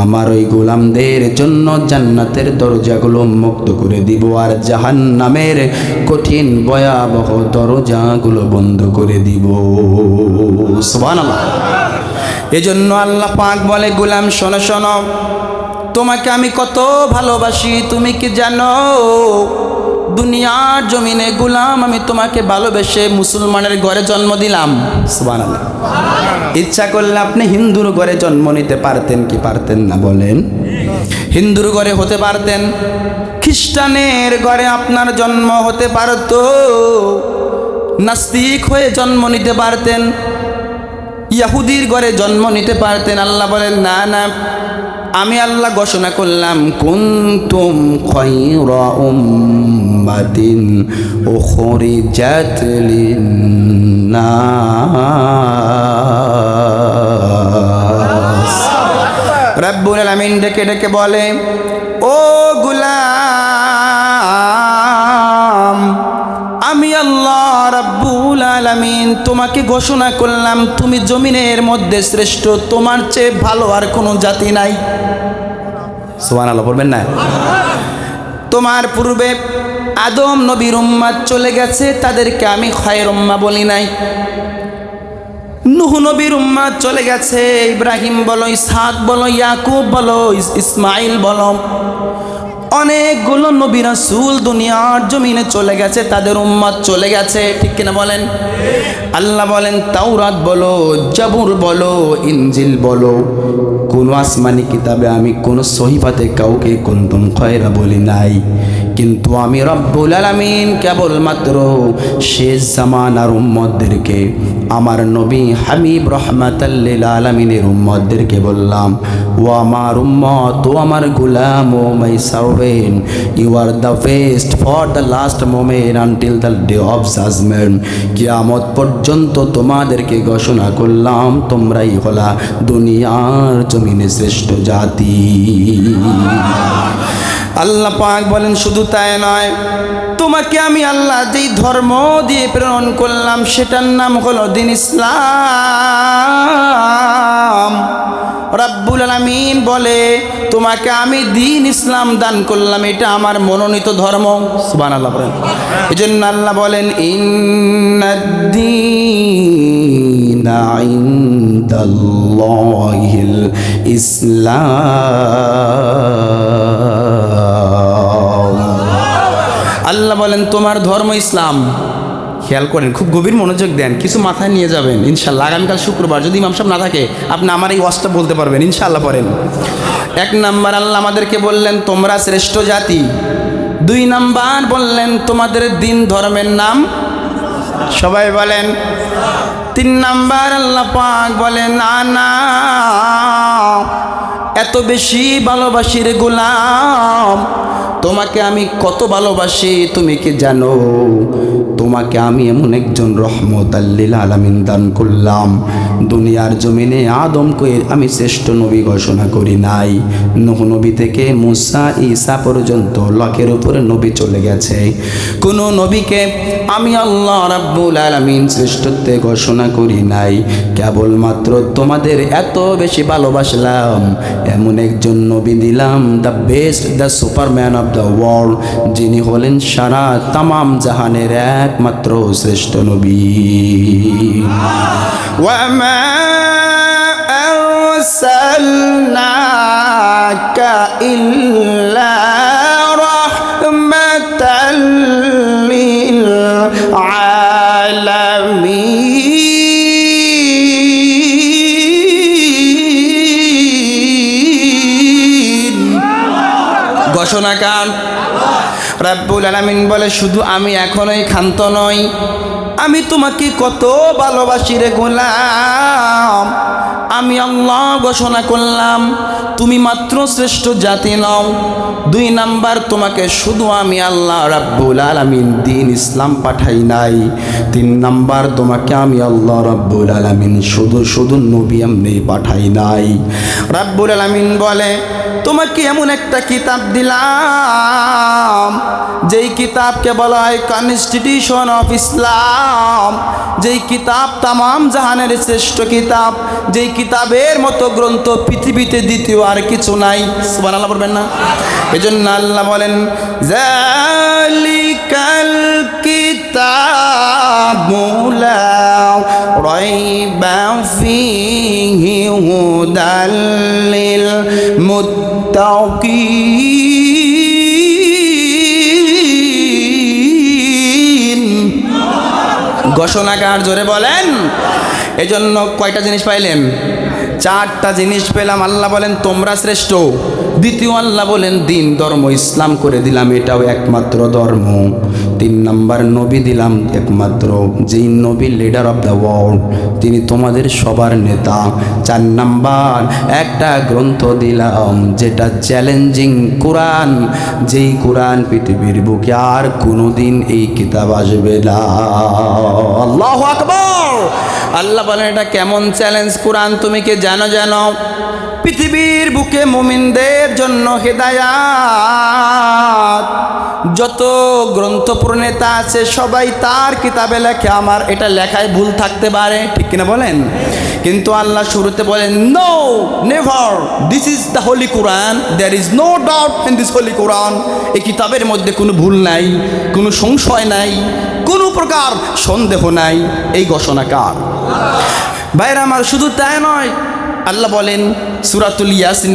আমার ওই গোলামদের জন্য জান্নাতের দরজাগুলো মুক্ত করে দিব আর জাহান্নামের কঠিন ভয়াবহ দরজাগুলো বন্ধ করে দিব। এজন্য আল্লাহ পাক বলে, গোলাম, শোনো শোনো। তোমাকে আমি কত ভালোবাসি, তুমি কি জানো? দুনিয়ার জমিনে গোলাম, আমি তোমাকে ভালোবেসে মুসলমানের ঘরে জন্ম দিলাম। সুবহানাল্লাহ। ইচ্ছা করলে আপনি হিন্দুর ঘরে জন্ম নিতে পারতেন কি পারতেন না বলেন। হিন্দুর ঘরে হতে পারতেন, খ্রিস্টানের ঘরে আপনার জন্ম হতে পারত, নাস্তিক হয়ে জন্ম নিতে পারতেন, ইয়াহুদির ঘরে জন্ম নিতে পারতেন, আল্লাহ বলেন, না না আমি আল্লাহ ঘোষণা করলাম কুন্তুম খয়রা উম্মাতিন উখরিজাত না রব্বুল আলামিন ডেকে ডেকে বলে ও গুলাম আলামিন তোমাকে ঘোষণা করলাম তুমি জমিনের মধ্যে শ্রেষ্ঠ তোমার চেয়ে ভালো আর কোনো জাতি নাই। সুবহানাল্লাহ পড়বেন না? তোমার পূর্বে আদম নবীর উম্মাদ চলে গেছে তাদেরকে আমি খয়ের উম্মা বলি নাই। নুহ নবীর উম্মাদ চলে গেছে ইব্রাহিম বলো ইসহাক বলো ইয়াকুব বলো ইসমাইল বলো। অনেকগুলো নবী রাসূল দুনিয়ার জমিনে চলে গেছে, তাদের উম্মাদ চলে গেছে। ঠিক কিনা বলেন? আল্লাহ বলেন, তাওরাত বলো, জাবুর বলো, ইনজিল বলো, কোন আসমানি কিতাবে আমি, কোন সহিফাতে কাউকে কুন্তুম খয়রা বলি নাই। কিন্তু আমি রব্বুল আলামিন কেবলমাত্র শেষ জামানার উম্মতদেরকে, আমার নবী হাবিব রহমাতাল্লিল আলমিনের উম্মতদেরকে বললাম, ও আমার উম্মত, ও আমার গুলাম, ও my servant you are the best for the last moment until the day of judgement কিয়ামত পর্যন্ত তোমাদেরকে ঘোষণা করলাম, তোমরাই হলা দুনিয়ার জমিনে শ্রেষ্ঠ জাতি। আল্লাহ পাক বলেন, শুধু তাই নয়, তোমাকে আমি আল্লাহ যেই ধর্ম দিয়ে প্রেরণ করলাম, সেটার নাম হলো দিন ইসলাম। রাব্বুল আলামিন বলে, তোমাকে আমি দিন ইসলাম দান করলাম, এটা আমার মনোনীত ধর্ম। সুবহানাল্লাহ বলেন। এই জন্য আল্লাহ বলেন ইনদাল্লাহিল ইসলাম। আল্লাহ বলেন, তোমার ধর্ম ইসলাম। খেয়াল করেন, খুব গভীর মনোযোগ দেন, কিছু মাথায় নিয়ে যাবেন, ইনশাল্লাহ। আগামীকাল শুক্রবার, যদি ইমাম সাহেব না থাকে, আপনি আমার এই ওয়াজটা বলতে পারবেন, ইনশাল্লাহ পড়েন। এক নাম্বার, আল্লাহ আমাদেরকে বললেন, তোমরা শ্রেষ্ঠ জাতি। দুই নাম্বার, বললেন, তোমাদের দিন ধর্মের নাম? সবাই বলেন তিন নাম্বার আল্লাহ পাক বলেন না না, এত বেশি ভালোবাসি রে গোলাম। তোমাকে আমি কত ভালোবাসি, তুমি কি জানো? তোমাকে আমি এমন একজন রহমত আল্লিল আলামিন দান করলাম। দুনিয়ার জমিনে আদমকে আমি শ্রেষ্ঠ নবী ঘোষণা করি নাই। নহ নবী থেকে মুসা, ঈসা পর্যন্ত লকের উপরে নবী চলে গেছে। কোনো নবীকে আমি আল্লাহ রাব্বুল আলামিন শ্রেষ্ঠত্বে ঘোষণা করি নাই কেবলমাত্র তোমাদের এত বেশি ভালোবাসলাম এমন একজন নবী দিলাম the best the superman of the world যিনি হলেন সারা তামাম জাহানের একমাত্র শ্রেষ্ঠ নবী ওয়ামা أرسلناك إلا ঘোষণাকার রাব্বুল আলামিন বলে, শুধু আমি এখনোই ক্ষান্ত নই। আমি তোমাকে কত ভালোবাসি রে গোলাম। আমি আল্লাহ ঘোষণা করলাম, তুমি মাত্র শ্রেষ্ঠ জাতি নও। দুই নাম্বার, তোমাকে শুধু আমি আল্লাহ রাব্বুল আলামিন দিন ইসলাম পাঠাই নাই। তিন নাম্বার, তোমাকে আমি আল্লাহ রাব্বুল আলামিন শুধু শুধু নবী এমনি পাঠাই নাই। রাব্বুল আলামিন বলে তোমাকে এমন একটা কিতাব দিলাম, যেই কিতাবকে বলা হয় কনস্টিটিউশন অফ ইসলাম যেই কিতাব তামাম জাহানের শ্রেষ্ঠ কিতাব, যেই কিতাবের মতো গ্রন্থ পৃথিবীতে দ্বিতীয় আর কিছু নাই। সুবান বলবেন না? এই জন্য আল্লাহ বলেন জালিকাল কিতাবু মুত্তাকিন ঘোষণাকার জোরে বলেন? এজন্য কয়টা জিনিস পাইলেন? চারটা জিনিস পেলাম, আল্লাহ বলেন তোমরা শ্রেষ্ঠ। দ্বিতীয় আল্লাহ বলেন, দিন, ধর্ম, ইসলাম করে দিলাম, এটাও একমাত্র ধর্ম। তিন নাম্বার, নবী দিলাম একমাত্র, যেই নবী লিডার অফ দ্য ওয়ার্ল্ড তিনি তোমাদের সবার নেতা। চার নাম্বার, একটা গ্রন্থ দিলাম, যেটা চ্যালেঞ্জিং কোরআন, যেই কোরআন পৃথিবীর বুকে আর কোনোদিন এই কিতাব আসবে না। আল্লাহ আকবর! আল্লাহ বলেন এটা কেমন চ্যালেঞ্জ কোরআন তুমি কি জানো জানো? পৃথিবীর বুকে মুমিনদের জন্য হেদায়াত যত গ্রন্থ প্রণেতা আছে, সবাই তার কিতাবে লেখে। আমার এটা লেখায় ভুল থাকতে পারে, ঠিক কিনা বলেন? কিন্তু আল্লাহ শুরুতে বলেন no never this is the holy Quran there is no doubt in this holy Quran এই কিতাবের মধ্যে কোনো ভুল নাই, কোনো সংশয় নাই, কোনো প্রকার সন্দেহ নাই। এই ঘোষণাকার ভাইরা আমার শুধু তাই নয়, আল্লাহ বলেন, সুরাতুল ইয়াসিন